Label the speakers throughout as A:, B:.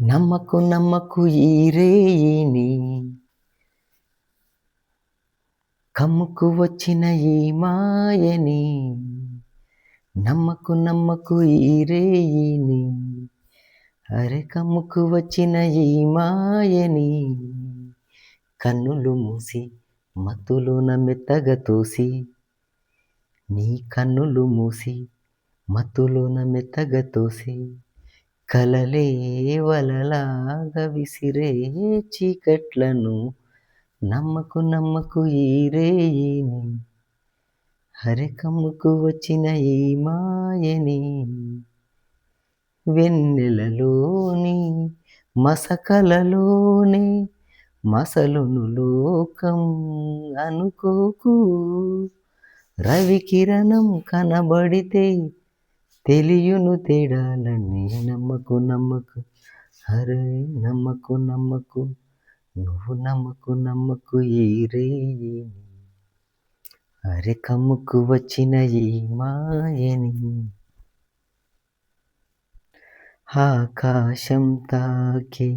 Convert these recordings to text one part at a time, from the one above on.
A: నమ్మకు నమ్మకు ఈ రేయిని కమ్ముకు వచ్చిన ఈ మాయని. నమ్మకు నమ్మకు ఈ రేయిని అరే కమ్ముకు వచ్చిన ఈ మాయని. కన్నులు మూసి మత్తులోన మెత్తగా తోసి. నీ కన్నులు మూసి మత్తులోన మెత్తగా తోసి. కలలే వలలాగా విసిరే చీకట్లను. నమ్మకు నమ్మకు ఈరేయిని హరికమ్ముకు వచ్చిన ఈ మాయని. వెన్నెలలోని మసకలలోనే మసలును లోకం అనుకోకు. రవి కిరణం కనబడితే తెలియును తేడాలని నమ్మకు నమ్మకు. అరే నమ్మకు నమ్మకు నువ్వు నమ్మకు నమ్మకు ఏ రే అరె కమ్ముకు వచ్చిన ఈ మాయని. ఆకాశం తాకే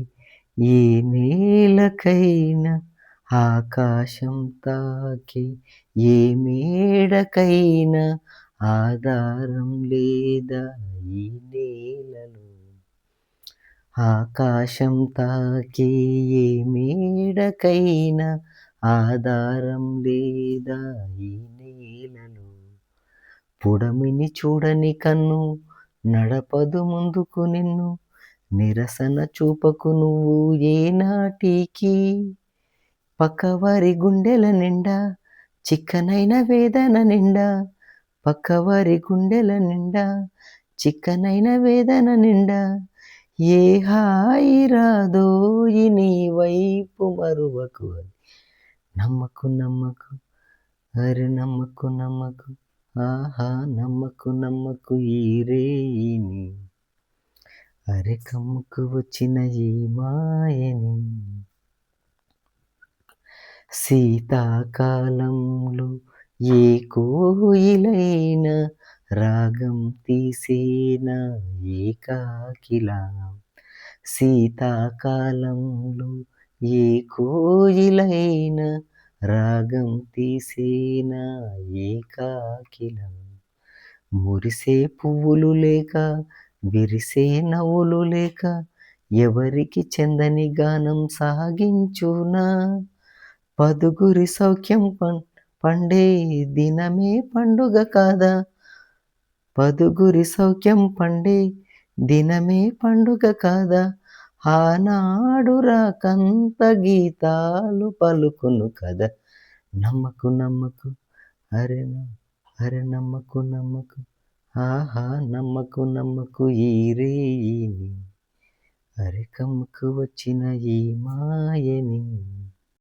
A: ఏ నేలకైనా ఆకాశం తాకి ఏ మేడకైనా ఆధారం లేదా ఈ నేలలో ఆకాశం తాకి ఏ మేడకైనా ఆధారం లేదా ఈ నేలలో? పుడమిని చూడని కన్ను నడపదు ముందుకు నిన్ను నిరసన చూపకు నువ్వు ఏనాటికి పక్కవారి గుండెల నిండా చిక్కనైన వేదన నిండా పక్కవారి గుండెల నిండా చిక్కనైన వేదన నిండా ఏ హాయి రాదోయి నీ వైపు మరువకు అని. నమ్మకు నమ్మకు అరు నమ్మకు నమ్మకు ఆహా నమ్మకు నమ్మకు ఈ రేయిని అరె కమ్ముకు వచ్చిన ఈ మాయని. శీతాకాలంలో ఏ కోయిలైన రాగం తీసేనా ఏకాకిలా శీతాకాలంలో ఏ కోయిలైన రాగం తీసేనా ఏకాకిలా మురిసే పువ్వులు లేక విరిసే నవ్వులు లేక ఎవరికి చెందని గానం సాగించునా? పదుగురి సౌఖ్యం పండే దినమే పండుగ కాదా? పదుగురి సౌఖ్యం పండే దినమే పండుగ కాదా? ఆనాడు రాకంత గీతాలు పలుకును కదా? నమ్మకు నమ్మకు అరే అరే నమ్మకు నమ్మకు ఆహా నమ్మకు నమ్మకు ఈ రేయిని అరే కమ్మకు వచ్చిన ఈ మాయని.